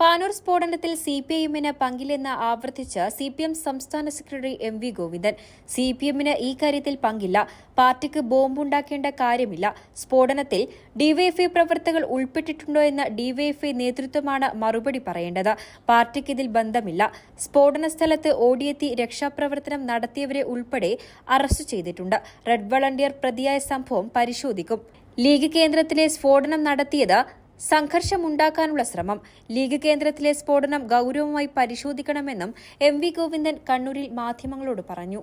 പാനൂർ സ്ഫോടനത്തിൽ C P ഐഎമ്മിന് പങ്കില്ലെന്ന് ആവർത്തിച്ച് സി പി എം സംസ്ഥാന secretary M V Govindan. C P എമ്മിന് ഈ കാര്യത്തിൽ പങ്കില്ല. പാർട്ടിക്ക് ബോംബുണ്ടാക്കേണ്ട കാര്യമില്ല. സ്ഫോടനത്തിൽ ഡിവൈഎഫ്ഐ പ്രവർത്തകർ ഉൾപ്പെട്ടിട്ടുണ്ടോ എന്ന് ഡിവൈഎഫ്ഐ നേതൃത്വമാണ് മറുപടി പറയേണ്ടത്. പാർട്ടിക്ക് ഇതിൽ ബന്ധമില്ല. സ്ഫോടന സ്ഥലത്ത് ഓടിയെത്തി രക്ഷാപ്രവർത്തനം നടത്തിയവരെ ഉൾപ്പെടെ അറസ്റ്റ് ചെയ്തിട്ടുണ്ട്. റെഡ് വളണ്ടിയർ പ്രതിയായ സംഭവം പരിശോധിക്കും. ലീഗ് കേന്ദ്രത്തിലെ സ്ഫോടനം നടത്തിയത് സംഘർഷമുണ്ടാക്കാനുള്ള ശ്രമം ലീഗ് കേന്ദ്രത്തിലെ സ്ഫോടനം ഗൌരവമായി പരിശോധിക്കണമെന്നും എം വി ഗോവിന്ദൻ കണ്ണൂരിൽ മാധ്യമങ്ങളോട് പറഞ്ഞു.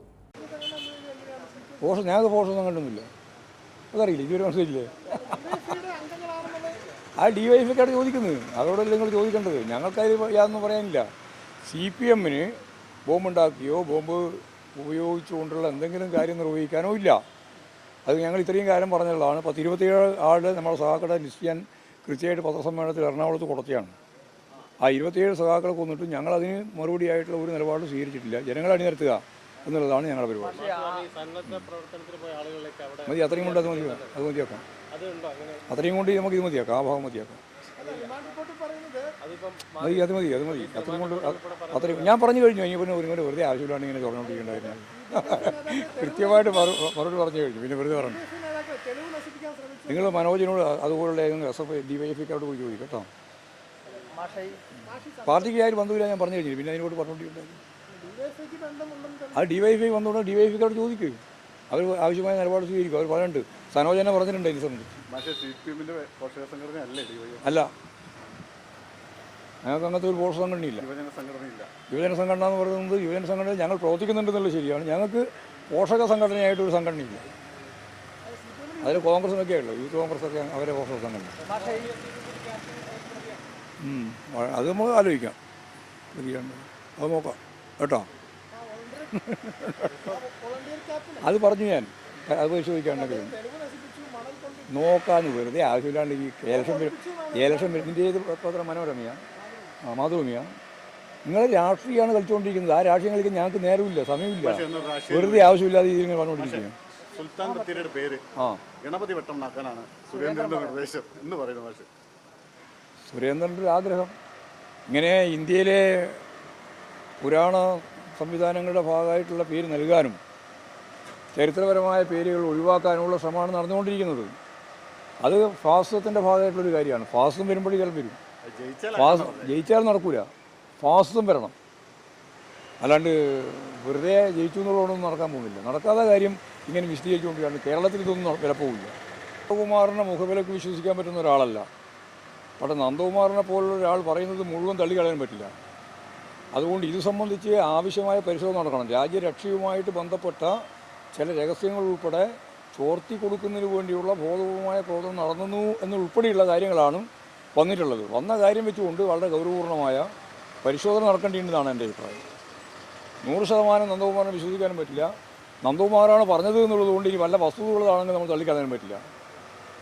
അതറിയില്ല? ആ ഡി നിങ്ങൾ ചോദിക്കേണ്ടത്? പറയാനില്ല. ബോംബുണ്ടാക്കിയോ ബോംബ് ഉപയോഗിച്ചുകൊണ്ടുള്ള എന്തെങ്കിലും കാര്യം നിർവഹിക്കാനോ ഇല്ല. അത് ഞങ്ങൾ ഇത്രയും കാലം പറഞ്ഞുള്ളതാണ് പത്ത് ഇരുപത്തിയേഴ് ആളുടെ നമ്മുടെ സഹാക്കളുടെ ലിസ്റ്റ് ഞാൻ കൃത്യമായിട്ട് പത്രസമ്മേളനത്തിൽ എറണാകുളത്ത് കൊടുത്തതാണ്. ആ ഇരുപത്തിയേഴ് സഖാക്കളെ കൊന്നിട്ടും ഞങ്ങളതിന് മറുപടിയായിട്ടുള്ള ഒരു നിലപാട് സ്വീകരിച്ചിട്ടില്ല. ജനങ്ങളെ അണിനിരത്തുക എന്നുള്ളതാണ് ഞങ്ങളുടെ പരിപാടി. മതി അത്രയും കൊണ്ട് അത് മതി അത് മതിയാക്കാം. അത്രയും കൊണ്ട് നമുക്ക് ഇത് മതിയാക്കാം. ആ ഭാഗം മതിയാക്കാം. അതിപ്പം മതി അത് മതി അത് മതി. അത്രയും കൊണ്ട് അത് അത്രയും ഞാൻ പറഞ്ഞു കഴിഞ്ഞു ഇനി പിന്നെ ഒരു വെറുതെ ആവശ്യമില്ലാണ്ട് ഇങ്ങനെ തുറന്നുകൊണ്ടിരിക്കേണ്ടായിരുന്നു. കൃത്യമായിട്ട് മറു- മറുപടി പറഞ്ഞു കഴിഞ്ഞു പിന്നെ വെറുതെ പറഞ്ഞു. നിങ്ങൾ മനോജിനോട് അതുപോലുള്ള ഏതെങ്കിലും S F D Y F ഐക്കാരോട് പോയി ചോദിക്കും കേട്ടോ. പാർട്ടിക്ക് ആരും ബന്ധമില്ല ഞാൻ പറഞ്ഞു കഴിഞ്ഞു പിന്നെ അതിനോട് പറഞ്ഞുകൊണ്ടിരിക്കുന്നത് ആ ഡി വൈ എഫ് ഐ വന്നുകൊണ്ട് ഡി വൈ എഫ് ഐക്കാരോട് ചോദിക്കും. അവർ ആവശ്യമായ നിലപാട് സ്വീകരിക്കും. അവർ പറയുന്നുണ്ട് സനോജനെ പറഞ്ഞിട്ടുണ്ട് ഇതിനെ സംബന്ധിച്ച്. അല്ലേ. ഞങ്ങൾക്ക് അങ്ങനത്തെ ഒരു പോഷക സംഘടനയില്ല. യുവജന സംഘടനയില്ല. യുവജന സംഘടന എന്ന് പറയുന്നത് യുവജന സംഘടന ഞങ്ങൾ പ്രവർത്തിക്കുന്നുണ്ടെന്നുള്ളത് ശരിയാണ്. ഞങ്ങൾക്ക് പോഷക സംഘടനയായിട്ടൊരു സംഘടനയില്ല. അതിൽ കോൺഗ്രസിനൊക്കെ ഉള്ളു. യൂത്ത് കോൺഗ്രസ് ഒക്കെ അവരെ പോഷക തന്നെ അത് നമുക്ക് ആലോചിക്കാം. അത് നോക്കാം. കേട്ടോ? അത് പറഞ്ഞു ഞാൻ. അത് പരിശോധിക്കാണ്ടെങ്കിൽ നോക്കാന്ന് വെറുതെ ആവശ്യമില്ലാണ്ട് ഈ ഏലക്ഷൻ ഏലക്ഷൻ ഇതിന്റെ ഏത് പത്രം? മനോരമയാണ് മാതൃഭൂമിയാണ് നിങ്ങൾ രാഷ്ട്രീയമാണ് കളിച്ചുകൊണ്ടിരിക്കുന്നത് ആ രാഷ്ട്രീയം കളിക്കാൻ ഞങ്ങൾക്ക് നേരമില്ല സമയമില്ല. വെറുതെ ആവശ്യമില്ലാതെ ഇതിങ്ങനെ പറഞ്ഞുകൊണ്ടിരിക്കുക സുൽത്താൻ ബത്തേരിയുടെ പേര്. ഗണപതി വട്ടം നാക്കാനാണ് സുരേന്ദ്രന്റെ നിർദ്ദേശം എന്ന് പറയുന്ന പക്ഷേ സുരേന്ദ്രന്റെ ആഗ്രഹം. ഇങ്ങനെ ഇന്ത്യയിലെ പുരാണ സംവിധാനങ്ങളുടെ ഭാഗമായിട്ടുള്ള പേര് നൽകാനും ചരിത്രപരമായ പേരുകൾ ഒഴിവാക്കാനുമുള്ള ശ്രമമാണ് നടന്നുകൊണ്ടിരിക്കുന്നത്. അത് ഫാസിസത്തിന്റെ ഭാഗമായിട്ടുള്ളൊരു കാര്യമാണ്. ഫാസ്തും വരുമ്പോഴേക്കും വരും ഫാസ് ജയിച്ചാൽ നടക്കൂല. ഫാസ്തും വരണം. അല്ലാണ്ട് വെറുതെ ജയിച്ചു എന്നുള്ളതൊന്നും നടക്കാൻ പോകുന്നില്ല. നടക്കാത്ത കാര്യം ഇങ്ങനെ വിശദീകരിച്ചുകൊണ്ടിരിക്കുകയാണ് കേരളത്തിൽ ഇതൊന്നും വിലപ്പോവില്ല നന്ദകുമാറിനെ മുഖവിലക്ക് വിശ്വസിക്കാൻ പറ്റുന്ന ഒരാളല്ല. പക്ഷേ നന്ദകുമാറിനെ പോലുള്ള ഒരാൾ പറയുന്നത് മുഴുവൻ തള്ളിക്കളയാൻ പറ്റില്ല. അതുകൊണ്ട് ഇത് സംബന്ധിച്ച് ആവശ്യമായ പരിശോധന നടക്കണം. രാജ്യരക്ഷയുമായിട്ട് ബന്ധപ്പെട്ട ചില രഹസ്യങ്ങൾ ഉൾപ്പെടെ ചോർത്തി കൊടുക്കുന്നതിന് വേണ്ടിയുള്ള ബോധപൂർവമായ പ്രവർത്തനം നടന്നു എന്നുൾപ്പെടെയുള്ള കാര്യങ്ങളാണ് വന്നിട്ടുള്ളത്. വന്ന കാര്യം വെച്ചുകൊണ്ട് വളരെ ഗൗരവപൂർണമായ പരിശോധന നടക്കേണ്ടിയിട്ടുണ്ടെന്നാണ് എന്റെ അഭിപ്രായം. നൂറ് ശതമാനം നന്ദകുമാറിനെ വിശ്വസിക്കാനും പറ്റില്ല. നന്ദകുമാറാണ് പറഞ്ഞത് എന്നുള്ളതുകൊണ്ട് ഇനി വല്ല വസ്തുതകളാണെങ്കിൽ നമ്മൾ തള്ളിക്കളയാൻ പറ്റില്ല.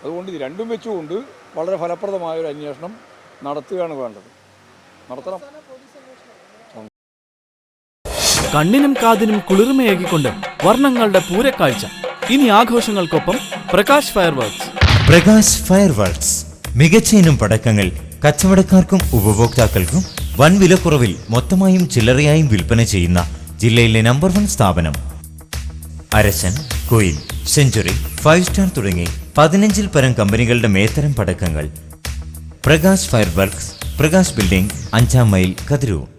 അതുകൊണ്ട് ഇത് രണ്ടും വെച്ചുകൊണ്ട് വളരെ ഫലപ്രദമായ ഒരു അന്വേഷണം നടത്തുകയാണ് വേണ്ടത്. നടത്തണം. കണ്ണിനും കാതിനും കുളിർമയേകിക്കൊണ്ട് വർണങ്ങളുടെ പൂരക്കാഴ്ച. ഇനി ആഘോഷങ്ങൾക്കൊപ്പം Prakash fireworks. Prakash fireworks മികച്ച ഇനം പടക്കങ്ങൾ കച്ചവടക്കാർക്കും ഉപഭോക്താക്കൾക്കും വൻ വിലക്കുറവിൽ മൊത്തമായും ചില്ലറയായും വിൽപ്പന ചെയ്യുന്ന ജില്ലയിലെ നമ്പർ വൺ സ്ഥാപനം. Arasan coin century five star തുടങ്ങി പതിനഞ്ചിൽ പരം കമ്പനികളുടെ മേത്തരം പടക്കങ്ങൾ. Prakash fireworks Prakash building അഞ്ചാം മൈൽ കതിരൂർ.